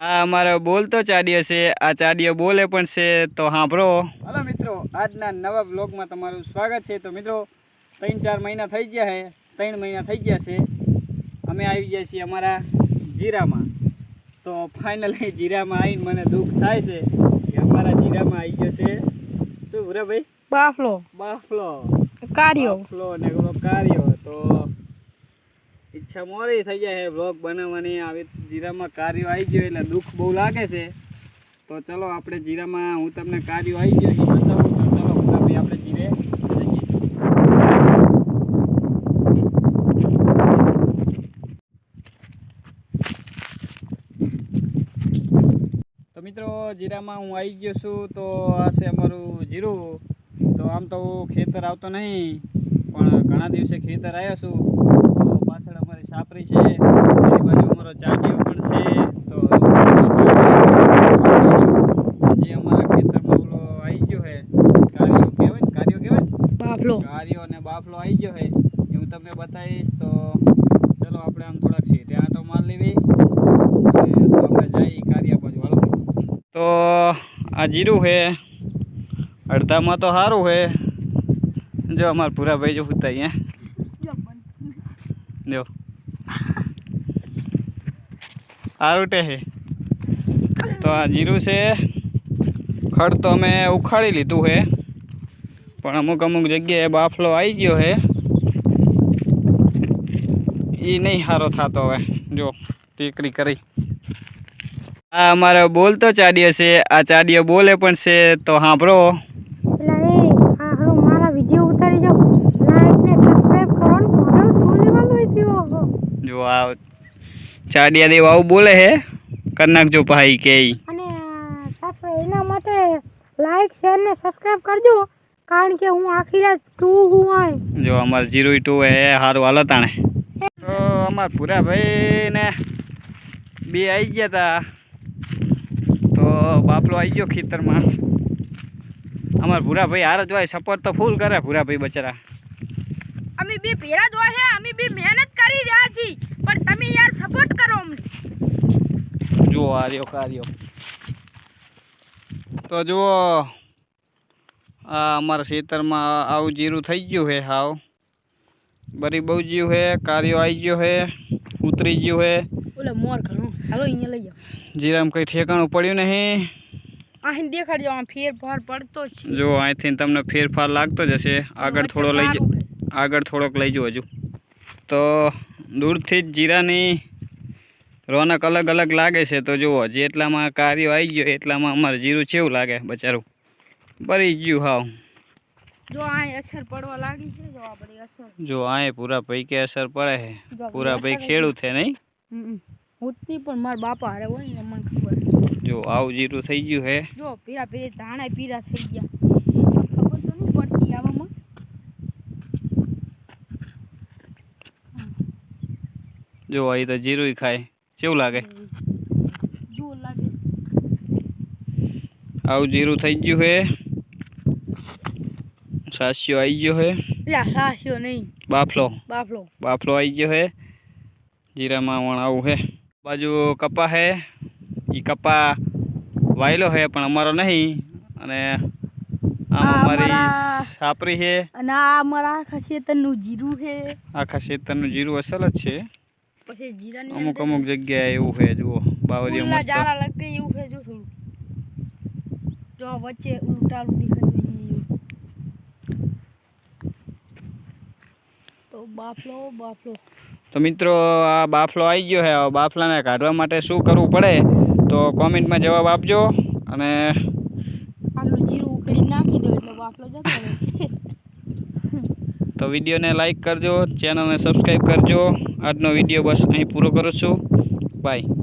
આ અમારો બોલતો ચાડિયો છે. આ ચાડીયો બોલે પણ છે તો સાંભળો હલો મિત્રો આજના નવા બ્લોગમાં તમારું સ્વાગત છે. તો મિત્રો ત્રણ ચાર મહિના થઈ ગયા છે ત્રણ મહિના થઈ ગયા છે. અમે આવી ગયા છીએ અમારા જીરામાં. તો ફાઇનલી જીરામાં આવીને મને દુઃખ થાય છે કે અમારા જીરામાં આવી ગયો છે. શું ભૂરા ભાઈ? બાફલો. બાફલો. કાર્યો બાફલો ને કાર્યો તો ઈચ્છા મોરી થઈ જાય છે બ્લોગ બનાવવાની. આવી જીરામાં કાર્યો આવી ગયો એટલે દુઃખ બહુ લાગે છે. તો ચલો આપણે જીરામાં હું તમને કાર્યો આવી ગયો, એ બતાવું. તો ચલો આપણે જીરે તો મિત્રો, જીરામાં હું આવી ગયો છું. તો આ છે અમારું જીરું. તો આમ તો હું ખેતર આવતો નહીં, પણ ઘણા દિવસે ખેતર આવ્યો છું. સાપરી છે એ બાજુ અમારો ચાટીઓ પણ છે તો હજી અમારા ખેતરમાં ઓલો આવી ગયો છે કાર્યો કહેવાય ને કાર્યો કહેવાય બાફલો. કાર્યો અને બાફલો આવી ગયો છે એ હું તમને બતાવીશ તો ચલો આપણે આમ થોડાક સીટે આંટો માર લેવી તો આપણે જઈએ કાર્યા બાજુ હાલો. તો આ જીરું છે અડધામાં તો સારું છે. જો અમારા પૂરાભાઈ જો હુતા અહીંયા જો. સારું ટે છે તો આ જીરું છે ખડ તો અમે ઉખાડી લીધું છે પણ અમુક અમુક જગ્યાએ બાફલો આવી ગયો છે એ નહીં સારો થતો હવે જો ટેકરી કરી આ અમારો બોલતો ચાડીયો છે આ ચાડીયો બોલે પણ છે તો સાંભળો પેલા એ હા હાલો મારા વીડિયો ઉતારી જાઓ. લાઈક ને સબસ્ક્રાઇબ કરો ને ફોટો શું લેવાનું હોય થયો જો આ ચાડિયા દેવ આવું બોલે હે? કરી નાખજો ભાઈ કે અને એના માટે લાઈક શેર ને સબસ્ક્રાઇબ કરજો કારણ કે હું આખી રાત ટુ હું આય. જો અમાર જીરો ટુ હે સારું હાલો તાણે તો અમારા પૂરા ભાઈ ને બે આવી ગયા તા. તો બાપલો આવી ગયો ખેતરમાં. અમારા ભૂરા ભાઈ હાર જ હોય સપોર્ટ તો ફૂલ કરે ભૂરા ભાઈ બચારા. અમે બી ભેરા દો હે અમે બી મહેનત કરી રહ્યા છીએ પણ તમે યાર સપોર્ટ કરો અમને. જુઓ આર્યો કાર્યો તો જુઓ આ અમારા ખેતરમાં આવું જીરું થઈ ગયું છે હાવ. બરી બહુ ગયું હે કાર્યો આવી ગયો હે ઉતરી ગયું હે ઓલે મોર ઘણો. હાલો અહીંયા લઈ જાઓ. જીરામ કંઈ ઠેકાણું પડ્યું નહીં. અહીં દેખાડજો આમ ફેરફાર પડતો છે. જો અહીંથી તમને ફેરફાર લાગતો જ હશે. આગળ થોડો લઈ જ આગળ થોડોક લઈ જજો હજુ. તો દૂરથી જ જીરાની રોનક અલગ અલગ લાગે છે. તો જુઓ જેટલામાં કાર્યો આવી ગયો એટલામાં અમારે જીરું ચેવું લાગે બચારું? ભરી ગયું હાવ. જો આ અસર પડવા લાગી છે જો આપણી અસર. જો આય પૂરા ભાઈ કે અસર પડે છે. પૂરા ભાઈ ખેડૂત છે નહીં? ઉતની પણ મારા બાપા હારે હોય ને મને ખબર જો આવું જીરું થઈ ગયું છે. જો પીરા પીરા ધાણા પીરા થઈ ગયા ખબર તો નહીં પડતી આવામાં જો અહીં તો જીરું ખાય. કેવું લાગે? આવું જીરું થઈ ગયું હે. સાસ્યો આવી ગયો હે. સાસ્યો નહીં. બાફલો. બાફલો. બાફલો આવી ગયો હે. જીરામાં વણ આવું છે બાજુ કપા હે. એ કપા વાયેલો છે પણ અમારો નહીં. અને આમ આ અમારી સાપરી છે અને આ અમારા આખા ખેતરનું જીરું છે આખા ખેતરનું જીરું અસલ જ છે. પછી જીરાની અમુક અમુક જગ્યાએ એવું છે જુઓ બાવરીઓ મસ્ત. જાળા લાગતે એવું છે જો થોડું. જો વચ્ચે ઉલટાલું દેખાય છે તો બાફલો બાફલો. તો મિત્રો આ બાફલો આવી ગયો છે બાફલાને કાઢવા માટે શું કરવું પડે તો કોમેન્ટમાં જવાબ આપજો અને આટલું જીરું ઉકળી નાખી દો એટલે બાફલો જતો રહે. તો વિડીયોને લાઇક કરજો, ચેનલને સબસ્ક્રાઈબ કરજો. આજનો વીડિયો બસ અહીં પૂરો કરું છું. બાય.